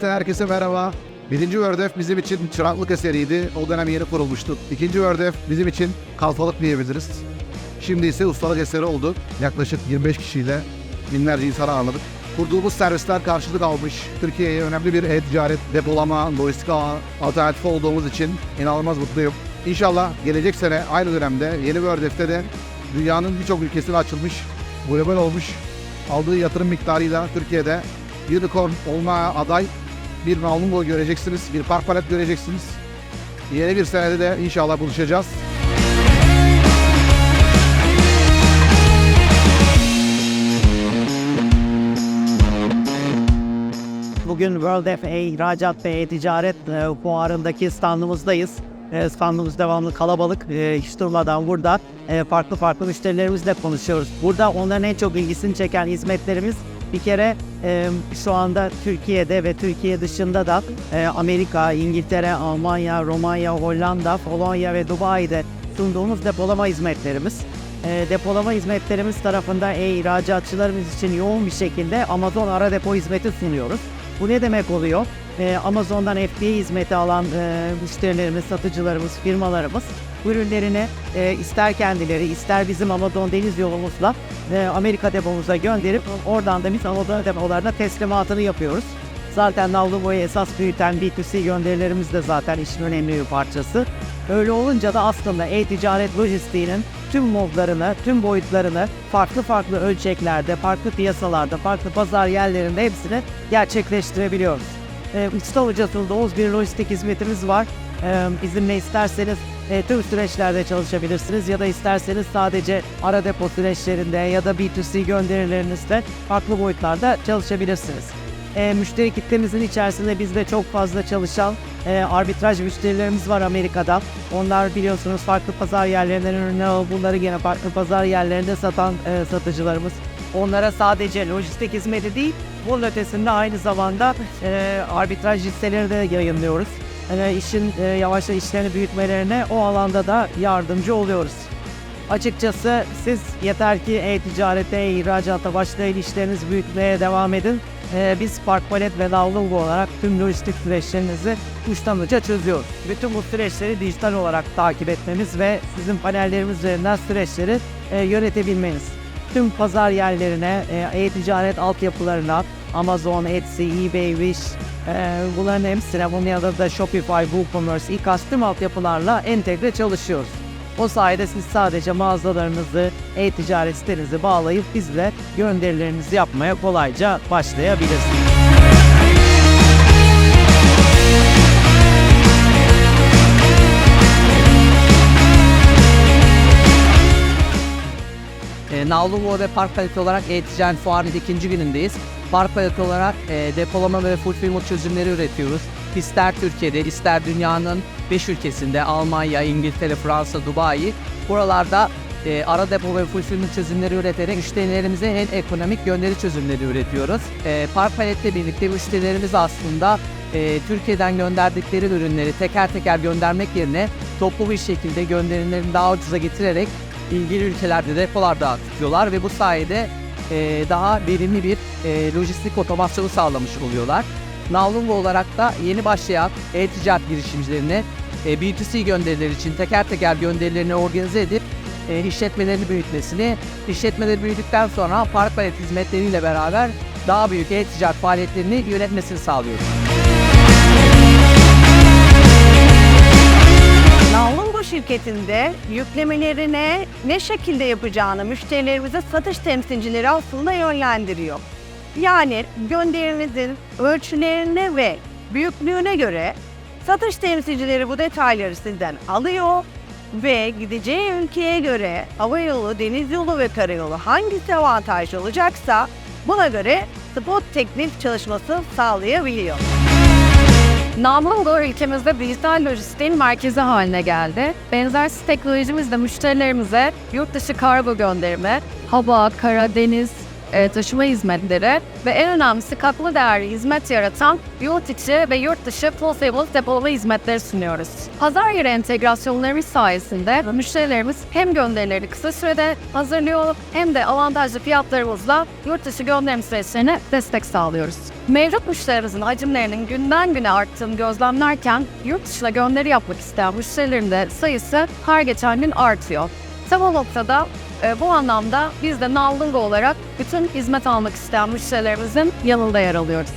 Ördef'ten herkese merhaba. Birinci Ördef bizim için çıraklık eseriydi. O dönem yeni kurulmuştu. İkinci Ördef bizim için kalfalık diyebiliriz. Şimdi ise ustalık eseri oldu. Yaklaşık 25 kişiyle binlerce insanı ağırladık. Kurduğumuz servisler karşılık almış. Türkiye'ye önemli bir e-ticaret, depolama, lojistik ağı alternatifi olduğumuz için inanılmaz mutluyum. İnşallah gelecek sene aynı dönemde yeni bir Ördef'te de dünyanın birçok ülkesine açılmış, global olmuş, aldığı yatırım miktarıyla Türkiye'de unicorn olma aday bir Nalungo göreceksiniz, bir park palet göreceksiniz. Yeni bir senede de inşallah buluşacağız. Bugün World FA İhracat ve Ticaret e, Fuarı'ndaki standımızdayız. E, standımız devamlı kalabalık. E, hiç durmadan burada farklı farklı müşterilerimizle konuşuyoruz. Burada onların en çok ilgisini çeken hizmetlerimiz bir kere e, şu anda Türkiye'de ve Türkiye dışında da e, Amerika, İngiltere, Almanya, Romanya, Hollanda, Polonya ve Dubai'de sunduğumuz depolama hizmetlerimiz. E, depolama hizmetlerimiz tarafında e-ihracatçılarımız için yoğun bir şekilde Amazon ara depo hizmeti sunuyoruz. Bu ne demek oluyor? Amazon'dan FBA hizmeti alan müşterilerimiz, satıcılarımız, firmalarımız ürünlerini e, ister kendileri ister bizim Amazon deniz yolumuzla e, Amerika depomuza gönderip oradan da biz Amazon depolarına teslimatını yapıyoruz. Zaten Navlubo'yu esas büyüten B2C gönderilerimiz de zaten işin önemli bir parçası. Öyle olunca da aslında e-ticaret lojistiğinin tüm modlarını, tüm boyutlarını farklı farklı ölçeklerde, farklı piyasalarda, farklı pazar yerlerinde hepsini gerçekleştirebiliyoruz. Ee, İstanbul hocasında Oğuz bir lojistik hizmetimiz var. Ee, bizimle isterseniz e, tüm süreçlerde çalışabilirsiniz ya da isterseniz sadece ara depo süreçlerinde ya da B2C gönderilerinizde farklı boyutlarda çalışabilirsiniz. E, müşteri kitlemizin içerisinde bizde çok fazla çalışan e, arbitraj müşterilerimiz var Amerika'da. Onlar biliyorsunuz farklı pazar yerlerinden ürünler alıp bunları gene farklı pazar yerlerinde satan e, satıcılarımız. Onlara sadece lojistik hizmeti değil, bunun ötesinde aynı zamanda e, arbitraj listeleri de yayınlıyoruz. Yani işin e, yavaş yavaş işlerini büyütmelerine o alanda da yardımcı oluyoruz. Açıkçası siz yeter ki e-ticarete, e-ihracata başlayın işlerinizi büyütmeye devam edin. Ee, biz Park Palet ve Davlungu olarak tüm lojistik süreçlerinizi uçtan uca çözüyoruz. Bütün bu süreçleri dijital olarak takip etmemiz ve sizin panellerimiz üzerinden süreçleri e, yönetebilmeniz. Tüm pazar yerlerine, e, e-ticaret altyapılarına, Amazon, Etsy, eBay, Wish, e, bunların hepsine, bunun yanında da Shopify, WooCommerce, e tüm altyapılarla entegre çalışıyoruz. O sayede siz sadece mağazalarınızı, e-ticaret sitenizi bağlayıp bizle gönderilerinizi yapmaya kolayca başlayabilirsiniz. E, Navluvo ve Park Palet olarak e-ticaret fuarının ikinci günündeyiz. Park Palet olarak e, depolama ve fulfillment çözümleri üretiyoruz. İster Türkiye'de ister dünyanın 5 ülkesinde Almanya, İngiltere, Fransa, Dubai buralarda e, ara depo ve fulfillment çözümleri üreterek müşterilerimize en ekonomik gönderi çözümleri üretiyoruz. E, Park Palet'le birlikte müşterilerimiz aslında e, Türkiye'den gönderdikleri ürünleri teker teker göndermek yerine toplu bir şekilde gönderilerini daha ucuza getirerek ilgili ülkelerde depolarda tutuyorlar ve bu sayede e, daha verimli bir e, lojistik otomasyonu sağlamış oluyorlar. Navlungo olarak da yeni başlayan e-ticaret girişimcilerine e, B2C gönderileri için teker teker gönderilerini organize edip e, işletmelerini büyütmesini, işletmeleri büyüdükten sonra park palet hizmetleriyle beraber daha büyük e-ticaret faaliyetlerini yönetmesini sağlıyoruz. Şirketinde yüklemelerine ne şekilde yapacağını müşterilerimize satış temsilcileri aslında yönlendiriyor. Yani gönderinizin ölçülerine ve büyüklüğüne göre satış temsilcileri bu detayları sizden alıyor ve gideceği ülkeye göre hava yolu, deniz yolu ve karayolu hangisi avantajlı olacaksa buna göre spot teknik çalışması sağlayabiliyor. Namlungo ülkemizde dijital lojistiğin merkezi haline geldi. Benzersiz teknolojimizle müşterilerimize yurt dışı kargo gönderimi, hava, kara, deniz, taşıma hizmetleri ve en önemlisi katma değerli hizmet yaratan yurt içi ve yurt dışı service depolama hizmetleri sunuyoruz. Pazar yeri entegrasyonlarımız sayesinde müşterilerimiz hem gönderileri kısa sürede hazırlıyor hem de avantajlı fiyatlarımızla yurt dışı gönderim süreçlerine destek sağlıyoruz. Mevcut müşterilerimizin hacimlerinin günden güne arttığını gözlemlerken yurt dışına gönderi yapmak isteyen müşterilerin de sayısı her geçen gün artıyor. Tam o noktada e, bu anlamda biz de Nallingo olarak bütün hizmet almak isteyen müşterilerimizin yanında yer alıyoruz.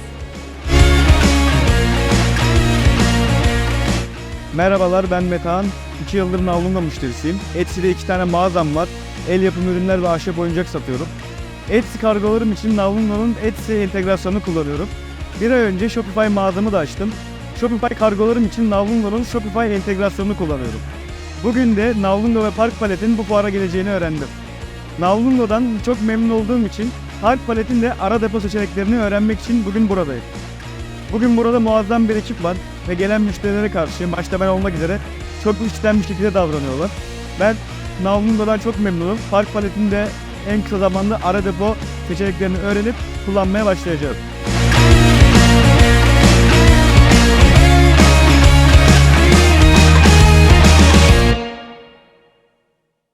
Merhabalar ben Metehan. 2 yıldır Navlunga müşterisiyim. Etsy'de iki tane mağazam var. El yapımı ürünler ve ahşap oyuncak satıyorum. Etsy kargolarım için Navlunga'nın Etsy entegrasyonunu kullanıyorum. Bir ay önce Shopify mağazamı da açtım. Shopify kargolarım için Navlunga'nın Shopify entegrasyonunu kullanıyorum. Bugün de Navlunga ve Park Palet'in bu fuara geleceğini öğrendim. Navlunga'dan çok memnun olduğum için Park Palet'in de ara depo seçeneklerini öğrenmek için bugün buradayım. Bugün burada muazzam bir ekip var ve gelen müşterilere karşı başta ben olmak üzere çok içten bir şekilde davranıyorlar. Ben Navlungo'dan çok memnunum. Park paletinde en kısa zamanda ara depo seçeneklerini öğrenip kullanmaya başlayacağım.